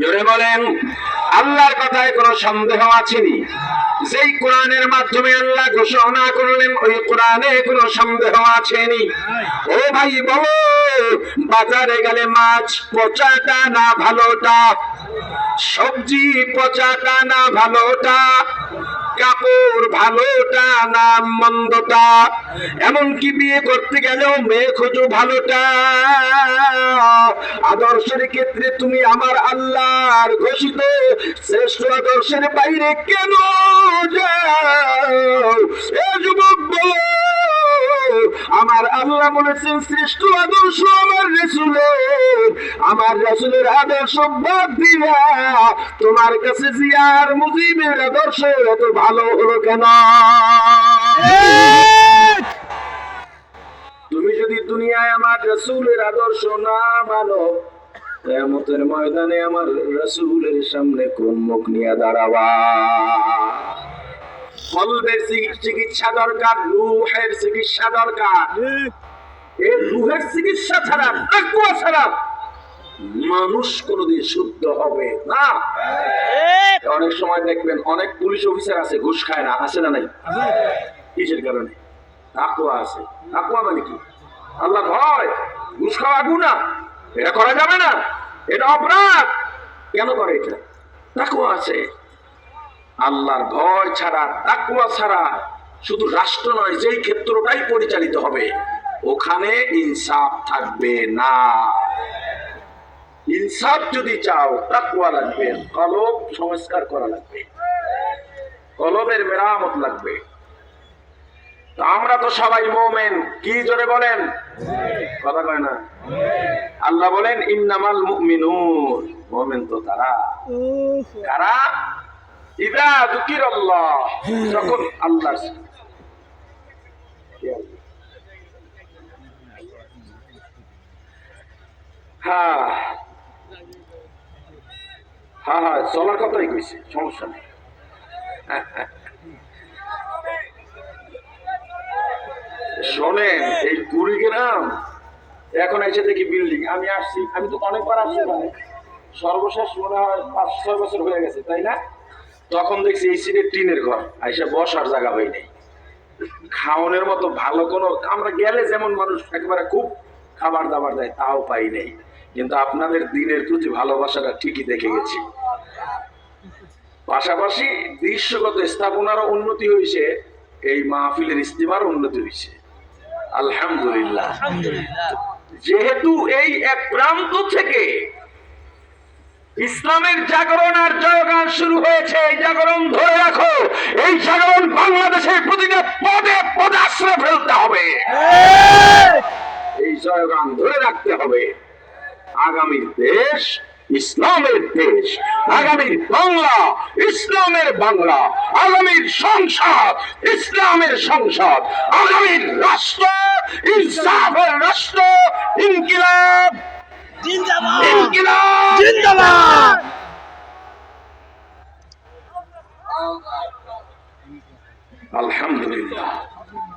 জোরে বলেন, আল্লাহর কথায় কোনো সন্দেহ আছেনি? যেই কোরআনের মাধ্যমে আল্লাহ ঘোষণা করলেন, ওই কোরআনে কোনো সন্দেহ আছেনি? ও ভাই, বলো, বাজারে গেলে মাছ পচাটা না ভালোটা? সবজি পচাটা না ভালোটা? কাপড় ভালোটা না মন্দটা? এমনকি বিয়ে করতে গেলেও মেয়ে খোঁজো ভালোটা। আদর্শের ক্ষেত্রে তুমি আমার আল্লাহর ঘোষিত শ্রেষ্ঠ আদর্শের বাইরে কেন যুবক বলো, আমার আল্লাহ বলেছেন শ্রেষ্ঠ আদর্শ আমার আমার রসুলের আদর্শ বাদ দিয়া তোমার কাছে জিয়ার মুজিবের আদর্শ এত ভালো হলো কেন? তুমি যদি দুনিয়ায় আমার রসুলের আদর্শ না মানো, কেয়ামতের ময়দানে আমার রসুলের সামনে কোন মুখ নিয়ে দাঁড়াবা? কলবের চিকিৎসা দরকার, রুহের চিকিৎসা দরকার। এই রুহের চিকিৎসা ছাড়া তাকুয়া ছাড়া মানুষ কোনোদিন শুদ্ধ হবে না। অনেক সময় দেখবেন অনেক পুলিশ অফিসার আছে ঘুষ খায় না আছে না নাই? কিসের কারণে? তাকুয়া আছে। তাকুয়া মানে কি? আল্লাহ ভয় ঘুষ খাওয়া গুণা এটা করা যাবে না এটা অপরাধ। কেন করে এটা? তাকুয়া আছে। আল্লাহর ভয় ছাড়া তাকুয়া ছাড়া শুধু রাষ্ট্র নয় যেই ক্ষেত্রটাই পরিচালিত হবে ওখানে ইনসাফ থাকবে না। ইনসাফ যদি চাও তাকুয়া লাগবে, কলব সংস্কার করা লাগবে। কলবের মেরামত লাগবে। আমরা তো সবাই মোমেন, কি জোরে বলেন? কথা কয় না। আল্লাহ বলেন, ইন্নামাল মুমিনুন। মোমেন তো তারা। কারা ইদা দুকির আল্লাহ যখন আল্লাহ হ্যাঁ হ্যাঁ হ্যাঁ চলার কথাই কইছে, সমস্যা নেই। শোনেন, এই কুড়িগ্রাম, এখন এসে দেখি বিল্ডিং আমি আসছি, আমি তো অনেকবার আসছি ওখানে সর্বশেষ মনে হয় পাঁচ, ছয় বছর হয়ে গেছে, তাই না? তখন দেখছি এই সিটের টিনের ঘর, আইসা বসার জায়গা হয় নেই খাওয়ানোর মতো ভালো কোনো, আমরা গেলে যেমন মানুষ একেবারে খুব খাবার দাবার দেয়, তাও পাই নেই। কিন্তু আপনাদের দিনের প্রতি ভালোবাসাটা ঠিকই দেখে গেছি। পাশাপাশি দৃশ্যগত স্থাপনারও উন্নতি হয়েছে এই মাহফিলের ইস্তিমার উন্নতি হয়েছে। আলহামদুলিল্লাহ। যেহেতু এই এক প্রান্ত থেকে ইসলামের জাগরণ আর জয়গান শুরু হয়েছে এই জাগরণ ধরে রাখো এই জাগরণ বাংলাদেশের প্রতিটা পদে পদে আশ্রয় ফেলতে হবে। এই জয়গান ধরে রাখতে হবে। আগামীর দেশ ইসলামের দেশ আগামীর বাংলা ইসলামের বাংলা আগামীর সংসদ ইসলামের সংসদ আগামীর রাষ্ট্র ইনসাফের রাষ্ট্র ইনকিলাব। ইনকিলাব। আলহামদুলিল্লাহ।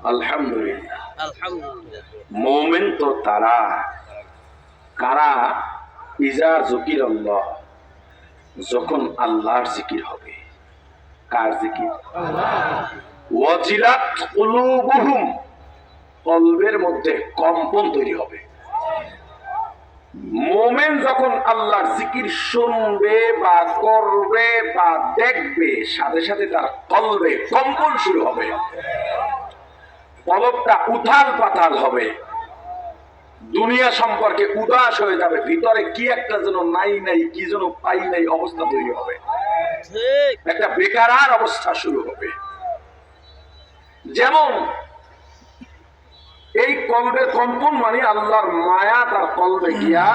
আলহামদুলিল্লাহ। আলহামদুলিল্লাহ। মোমেন তো তারা। কারা? ইজা জকির আল্লাহ। যখন আল্লাহর জিকির হবে। কার জিকির? কুলুবুহুম। কলবের মধ্যে কম্পন তৈরি হবে। মোমেন যখন আল্লাহর জিকির শুনবে বা করবে বা দেখবে, সাথে সাথে তার কলবে কম্পন শুরু হবে। কলবটা উথাল পাতাল হবে। দুনিয়া সম্পর্কে উদাস হয়ে যাবে ভিতরে কি একটা যেন নাই নাই কি যেন পাই নাই অবস্থা তৈরি হবে। একটা বেকারার অবস্থা শুরু হবে। যেমন এই কলবের কম্পন মানে আল্লাহর মায়া তার কলবে গিয়া